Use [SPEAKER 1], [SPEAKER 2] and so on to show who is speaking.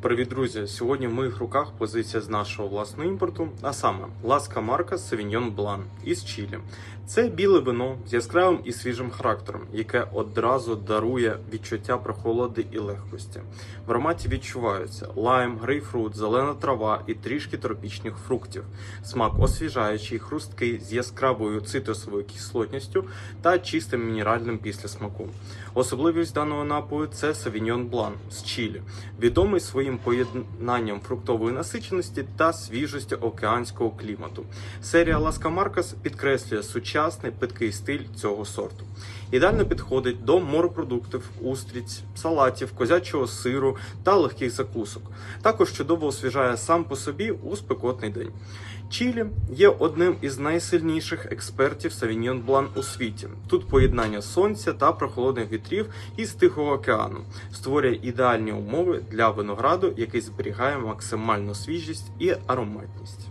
[SPEAKER 1] Привіт, друзі! Сьогодні в моїх руках позиція з нашого власного імпорту, а саме ласка марка Sauvignon Blanc із Чилі. Це біле вино з яскравим і свіжим характером, яке одразу дарує відчуття прохолоди і легкості. В ароматі відчуваються лайм, грейпфрут, зелена трава і трішки тропічних фруктів. Смак освіжаючий, хрусткий з яскравою цитрусовою кислотністю та чистим мінеральним післясмаку. Особливість даного напою це Sauvignon Blanc з Чилі, відомий своїм поєднанням фруктової насиченості та свіжості океанського клімату. Серія Ласка Маркас підкреслює сучасний питкий стиль цього сорту. Ідеально підходить до морепродуктів, устриць, салатів, козячого сиру та легких закусок. Також чудово освіжає сам по собі у спекотний день. Чилі є одним із найсильніших експертів Sauvignon Blanc у світі. Тут поєднання сонця та прохолодних вітрів із Тихого океану створює ідеальні умови для винограду, який зберігає максимальну свіжість і ароматність.